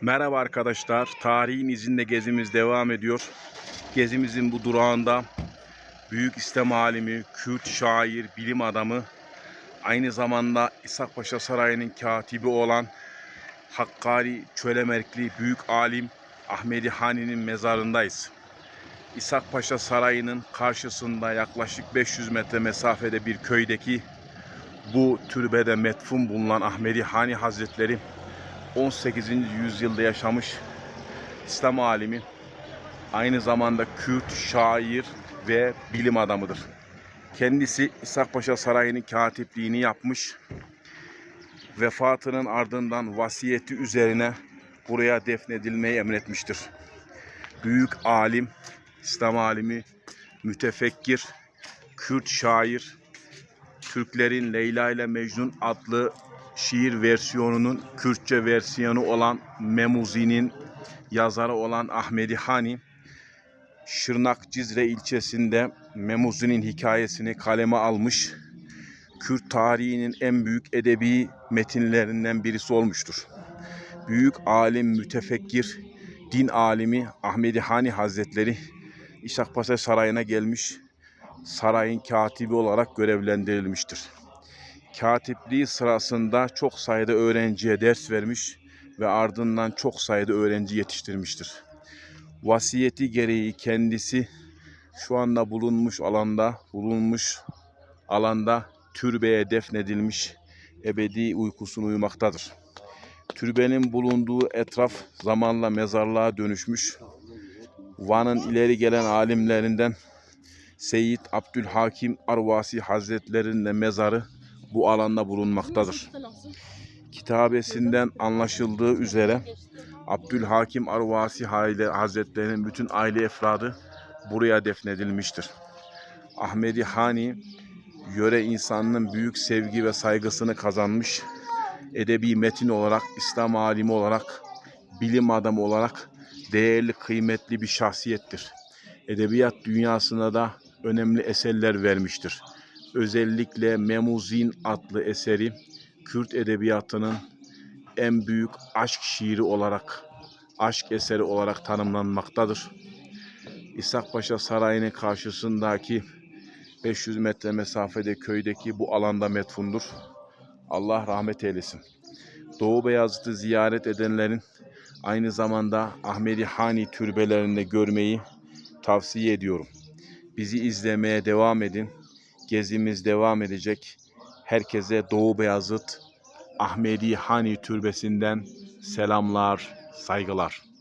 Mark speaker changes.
Speaker 1: Merhaba arkadaşlar. Tarihin izinde gezimiz devam ediyor. Gezimizin bu durağında büyük İslam alimi, Kürt şair, bilim adamı, aynı zamanda İshak Paşa Sarayı'nın katibi olan Hakkari Çölemerkli büyük alim Ahmedi Hani'nin mezarındayız. İshak Paşa Sarayı'nın karşısında yaklaşık 500 metre mesafede bir köydeki bu türbede metfun bulunan Ahmedi Hani Hazretleri 18. yüzyılda yaşamış İslam alimi, aynı zamanda Kürt şair ve bilim adamıdır. Kendisi İshak Paşa Sarayı'nın katipliğini yapmış. Vefatının ardından vasiyeti üzerine buraya defnedilmeyi emretmiştir. Büyük alim, İslam alimi, mütefekkir, Kürt şair, Türklerin Leyla ile Mecnun adlı şiir versiyonunun Kürtçe versiyonu olan Memuzi'nin yazarı olan Ahmedi Hani, Şırnak Cizre ilçesinde Memuzi'nin hikayesini kaleme almış, Kürt tarihinin en büyük edebi metinlerinden birisi olmuştur. Büyük alim, mütefekkir, din alimi Ahmedi Hani Hazretleri İshak Paşa Sarayı'na gelmiş, sarayın katibi olarak görevlendirilmiştir katipliği sırasında çok sayıda öğrenciye ders vermiş ve ardından çok sayıda öğrenci yetiştirmiştir. Vasiyeti gereği kendisi şu anda bulunmuş alanda, bulunmuş alanda türbeye defnedilmiş ebedi uykusunu uyumaktadır. Türbenin bulunduğu etraf zamanla mezarlığa dönüşmüş. Van'ın ileri gelen alimlerinden Seyyid Abdülhakim Arvasi Hazretlerinin de mezarı bu alanda bulunmaktadır. Kitabesinden anlaşıldığı üzere Abdülhakim Arvasi Hazretlerinin bütün aile efradı buraya defnedilmiştir. Ahmedi Hani yöre insanının büyük sevgi ve saygısını kazanmış. Edebi metin olarak, İslam alimi olarak, bilim adamı olarak değerli, kıymetli bir şahsiyettir. Edebiyat dünyasına da önemli eserler vermiştir özellikle Memuzin adlı eseri Kürt edebiyatının en büyük aşk şiiri olarak, aşk eseri olarak tanımlanmaktadır. İshak Paşa Sarayı'nın karşısındaki 500 metre mesafede köydeki bu alanda metfundur. Allah rahmet eylesin. Doğu Beyazıt'ı ziyaret edenlerin aynı zamanda Ahmedi Hani türbelerinde görmeyi tavsiye ediyorum. Bizi izlemeye devam edin gezimiz devam edecek. Herkese Doğu Beyazıt Ahmedi Hani Türbesi'nden selamlar, saygılar.